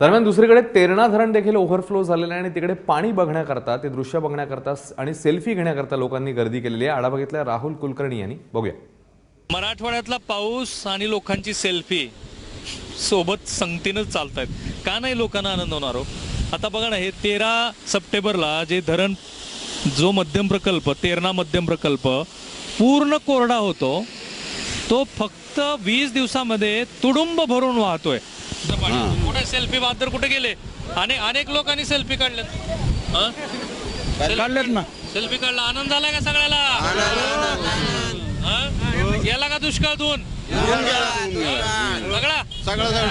दरम्यान दुसरीकडे तेरणा धरण देखील ओव्हरफ्लो झालेलं आहे आणि तिकडे पाणी बघण्याकरता ते दृश्य बघण्याकरता आणि सेल्फी घेण्याकरता लोकांनी गर्दी केलेली आहे. आढावा घेतला राहुल कुलकर्णी यांनी. बघूया. मराठवाड्यातला पाऊस आणि लोकांची सेल्फी सोबत संगतीनंच चालत आहेत का नाही लोकांना आनंद होणार हो? आता बघा ना हे तेरा सप्टेंबरला जे धरण जो मध्यम प्रकल्प तेरणा मध्यम प्रकल्प पूर्ण कोरडा होतो तो फक्त वीस दिवसामध्ये तुडुंब भरून वाहतोय. कुठे सेल्फी बहादर कुठे गेले? आणि अनेक लोकांनी सेल्फी काढल्यात काढलेत ना. सेल्फी काढला. आनंद झालाय का सगळ्याला? हा? गेला का दुष्काळातून सगळा?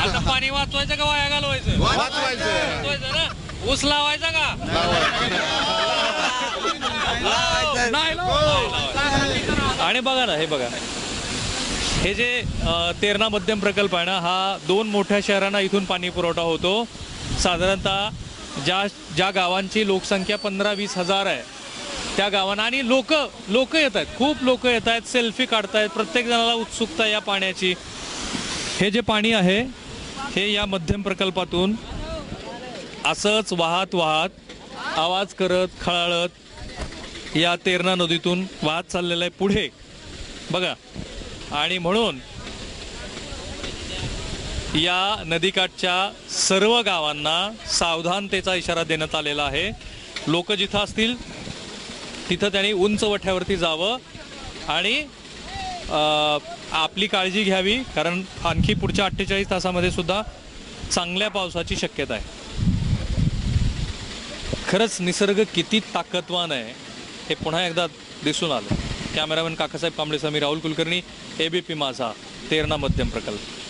आता पाणी वाचवायचं का वाया घालवायचं? वाचवायचं. ना? ऊस लावायचा का? नाही लावायचा. आणि बघा ना हे बघा. हे जे तेरणा मध्यम प्रकल्प आहे ना हा दोन मोठ्या शहरांना इथून पाणी पुरवठा होतो. साधारणतः ज्या ज्या गावांची लोकसंख्या पंधरा वीस हजार आहे त्या गावांना आणि लोक लोक येत आहेत खूप लोक येत आहेत सेल्फी काढत आहेत प्रत्येक जणाला उत्सुकता या पाण्याची. हे जे पाणी आहे हे या मध्यम प्रकल्पातून असंच वाहत वाहत आवाज करत खळाळत या तेरणा नदीतून वाहत चाललेलं आहे पुढे. बघा आणि म्हणून या नदीकाठच्या सर्व गावांना सावधानतेचा इशारा देण्यात आलेला आहे. लोक जिथं असतील तिथं त्यांनी उंच वठ्यावरती जावं आणि आपली काळजी घ्यावी कारण आणखी पुढच्या अठ्ठेचाळीस तासामध्ये सुद्धा चांगल्या पावसाची शक्यता आहे. खरंच निसर्ग किती ताकदवान आहे हे पुन्हा एकदा दिसून आलं. कॅमेरामॅन काकासाहेब कांबळे समीर राहुल कुलकर्णी एबीपी माझा तेरणा मध्यम प्रकल्प.